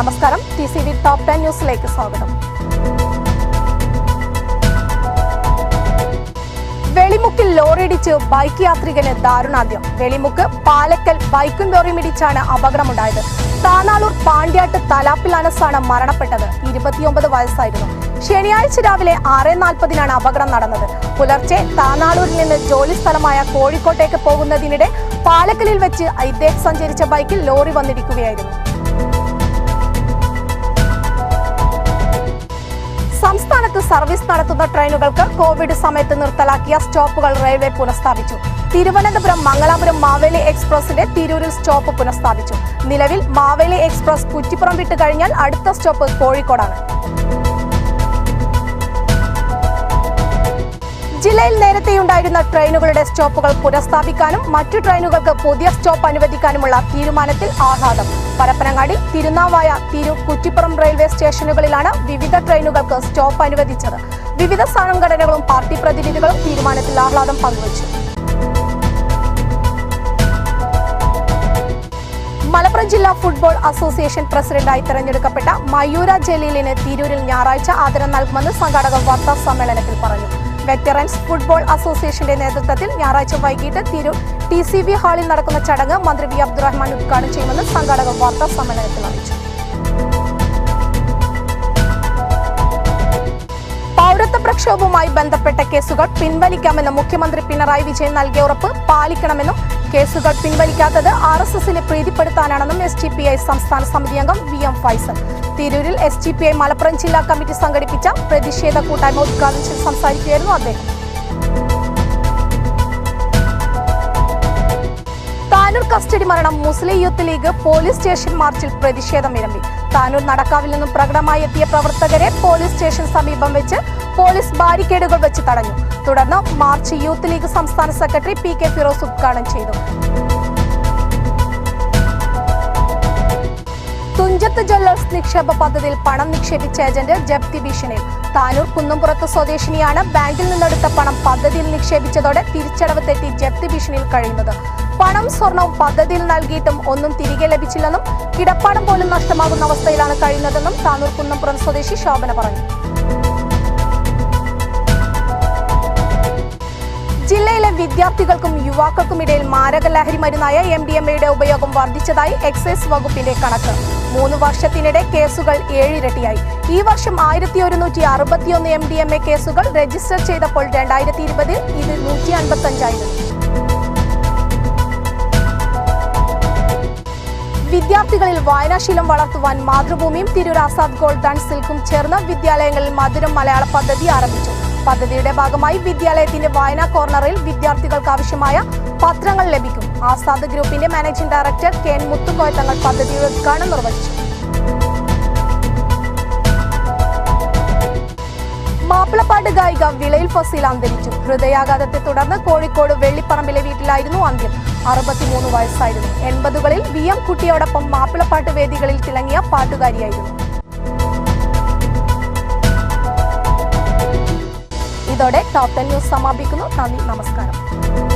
നമസ്കാരം. T C V top ten ന്യൂസിലേക്ക് സ്വാഗതം. വെളിമുക്കിൽ ലോറിയിടിച്ച് ബൈക്ക് യാത്രികന് ദാരുണാന്ത്യം. വെളിമുക്ക് പാലക്കൽ ബൈക്കും ലോറിയും ഇടിച്ചാണ് അപകടമുണ്ടായത്. താനാളൂർ പാണ്ഡ്യാട്ട് തലാപ്പിൽ അനസാണ് മരണപ്പെട്ടത്. ഇരുപത്തിയൊമ്പത് വയസ്സായിരുന്നു. ശനിയാഴ്ച രാവിലെ ആറ് നാൽപ്പതിനാണ് അപകടം നടന്നത്. പുലർച്ചെ താനാളൂരിൽ നിന്ന് ജോലി സ്ഥലമായ കോഴിക്കോട്ടേക്ക് പോകുന്നതിനിടെ പാലക്കലിൽ വെച്ച് ഇദ്ദേഹം സഞ്ചരിച്ച ബൈക്കിൽ ലോറി വന്നിടിക്കുകയായിരുന്നു. സർവീസ് നടത്തുന്ന ട്രെയിനുകൾക്ക് കോവിഡ് സമയത്ത് നിർത്തലാക്കിയ സ്റ്റോപ്പുകൾ റെയിൽവേ പുനഃസ്ഥാപിച്ചു. തിരുവനന്തപുരം മംഗലാപുരം മാവേലി എക്സ്പ്രസിന്റെ തിരൂരിൽ സ്റ്റോപ്പ് പുനഃസ്ഥാപിച്ചു. നിലവിൽ മാവേലി എക്സ്പ്രസ് കുറ്റിപ്പുറം വിട്ട് കഴിഞ്ഞാൽ അടുത്ത സ്റ്റോപ്പ് കോഴിക്കോടാണ്. ജില്ലയിൽ നേരത്തെയുണ്ടായിരുന്ന ട്രെയിനുകളുടെ സ്റ്റോപ്പുകൾ പുനഃസ്ഥാപിക്കാനും മറ്റു ട്രെയിനുകൾക്ക് പുതിയ സ്റ്റോപ്പ് അനുവദിക്കാനുമുള്ള തീരുമാനത്തിൽ ആഹ്ലാദം. പരപ്പനങ്ങാടി തിരുനാവായ തിരു കുറ്റിപ്പുറം റെയിൽവേ സ്റ്റേഷനുകളിലാണ് വിവിധ ട്രെയിനുകൾക്ക് സ്റ്റോപ്പ് അനുവദിച്ചത്. വിവിധ സംഘടനകളും പാർട്ടി പ്രതിനിധികളും തീരുമാനത്തിൽ ആഹ്ലാദം പങ്കുവച്ചു. മലപ്പുറം ജില്ലാ ഫുട്ബോൾ അസോസിയേഷൻ പ്രസിഡന്റായി തെരഞ്ഞെടുക്കപ്പെട്ട മയൂര ജലീലിന് തിരൂരിൽ ഞായറാഴ്ച ആദരം നൽകുമെന്ന് സംഘാടകർ വാർത്താ സമ്മേളനത്തിൽ പറഞ്ഞു. വെറ്ററൻസ് ഫുട്ബോൾ അസോസിയേഷന്റെ നേതൃത്വത്തിൽ ഞായറാഴ്ച വൈകിട്ട് തിരൂർ ടി സി ബി ഹാളിൽ നടക്കുന്ന ചടങ്ങ് മന്ത്രി വി അബ്ദുറഹ്മാൻ ഉദ്ഘാടനം ചെയ്യുമെന്ന് സംഘാടകർ വാർത്താ സമ്മേളനത്തിൽ അറിയിച്ചു. പൗരത്വ പ്രക്ഷോഭവുമായി ബന്ധപ്പെട്ട കേസുകൾ പിൻവലിക്കാമെന്ന് മുഖ്യമന്ത്രി പിണറായി വിജയൻ നൽകിയ ഉറപ്പ് പാലിക്കണമെന്നും കേസുകൾ പിൻവലിക്കാത്തത് ആർ എസ് എസിനെ പ്രീതിപ്പെടുത്താനാണെന്നും എസ് ടി പി ഐ സംസ്ഥാന സമിതി അംഗം വി എം ഫൈസൽ. തിരൂരിൽ S T P I Malappuram ജില്ലാ കമ്മിറ്റി സംഘടിപ്പിച്ച പ്രതിഷേധ കൂട്ടായ്മ ഉദ്ഘാടനം ചെയ്ത് സംസാരിക്കുകയായിരുന്നു അദ്ദേഹം. കസ്റ്റഡി മരണം Muslim youth league police station മാർച്ചിൽ പ്രതിഷേധം ഇരമ്പി താനൂർ നടക്കാവിൽ നിന്നും പ്രകടമായി എത്തിയ പ്രവർത്തകരെ പോലീസ് സ്റ്റേഷൻ സമീപം വെച്ച് പോലീസ് ബാരിക്കേഡുകൾ വെച്ച് തടഞ്ഞു. തുടർന്ന് മാർച്ച് യൂത്ത് ലീഗ് സംസ്ഥാന സെക്രട്ടറി പി കെ ഫിറോസ് ഉദ്ഘാടനം ചെയ്തു. തുഞ്ചത്ത് ജ്വല്ലേഴ്സ് നിക്ഷേപ പദ്ധതിയിൽ പണം നിക്ഷേപിച്ച ഏജന്റ് ജപ്തി ഭീഷണിയിൽ. താനൂർ കുന്നംപുറത്ത് സ്വദേശിനിയാണ് ബാങ്കിൽ നിന്നെടുത്ത പണം പദ്ധതിയിൽ നിക്ഷേപിച്ചതോടെ തിരിച്ചടവ് തെറ്റി ജപ്തി ഭീഷണിയിൽ കഴിയുന്നത്. പണം സ്വർണവും പദ്ധതിയിൽ നൽകിയിട്ടും ഒന്നും തിരികെ ലഭിച്ചില്ലെന്നും കിടപ്പാടം പോലും നഷ്ടമാകുന്ന അവസ്ഥയിലാണ് കഴിയുന്നതെന്നും താനൂർ കുന്നംപുറം സ്വദേശി ശോഭന പറഞ്ഞു. ജില്ലയിലെ വിദ്യാർത്ഥികൾക്കും യുവാക്കൾക്കും ഇടയിൽ മാരക ലഹരി മരുന്നായ എം ഡി എം എയുടെ ഉപയോഗം വർദ്ധിച്ചതായി എക്സൈസ് വകുപ്പിന്റെ കണക്ക്. മൂന്ന് വർഷത്തിനിടെ കേസുകൾ ഏഴിരട്ടിയായി. ഈ വർഷം ആയിരത്തി ഒരുന്നൂറ്റി അറുപത്തിയൊന്ന് എം ഡി എം എ കേസുകൾ രജിസ്റ്റർ ചെയ്തപ്പോൾ രണ്ടായിരത്തി ഇരുപതിൽ ഇത് നൂറ്റി അൻപത്തഞ്ചായിരുന്നു വിദ്യാർത്ഥികളിൽ വായനാശീലം വളർത്തുവാൻ മാതൃഭൂമിയും തിരൂർ ആസാദ് ഗോൾഡ് ആൻഡ് സിൽക്കും ചേർന്ന് വിദ്യാലയങ്ങളിൽ മധുരം മലയാള പദ്ധതി ആരംഭിച്ചു. പദ്ധതിയുടെ ഭാഗമായി വിദ്യാലയത്തിന്റെ വായനാ കോർണറിൽ വിദ്യാർത്ഥികൾക്ക് ആവശ്യമായ പത്രങ്ങൾ ലഭിക്കും. ആസാദ് ഗ്രൂപ്പിന്റെ managing director K N Muthukoya Thangal പദ്ധതിയുടെ ഉദ്ഘാടനം നിർവഹിച്ചു. മാപ്പിളപ്പാട്ട് ഗായിക വിളയിൽ ഫസീൽ അന്തരിച്ചു. ഹൃദയാഘാതത്തെ തുടർന്ന് കോഴിക്കോട് വെള്ളിപ്പറമ്പിലെ വീട്ടിലായിരുന്നു അന്ത്യം. അറുപത്തിമൂന്ന് വയസ്സായിരുന്നു. എൺപതുകളിൽ വി എം കുട്ടിയോടൊപ്പം മാപ്പിളപ്പാട്ട് വേദികളിൽ തിളങ്ങിയ പാട്ടുകാരിയായിരുന്നു. ഇതോടെ ടോപ്പ് ടെൻ ന്യൂസ് സമാപിക്കുന്നു. നന്ദി നമസ്കാരം.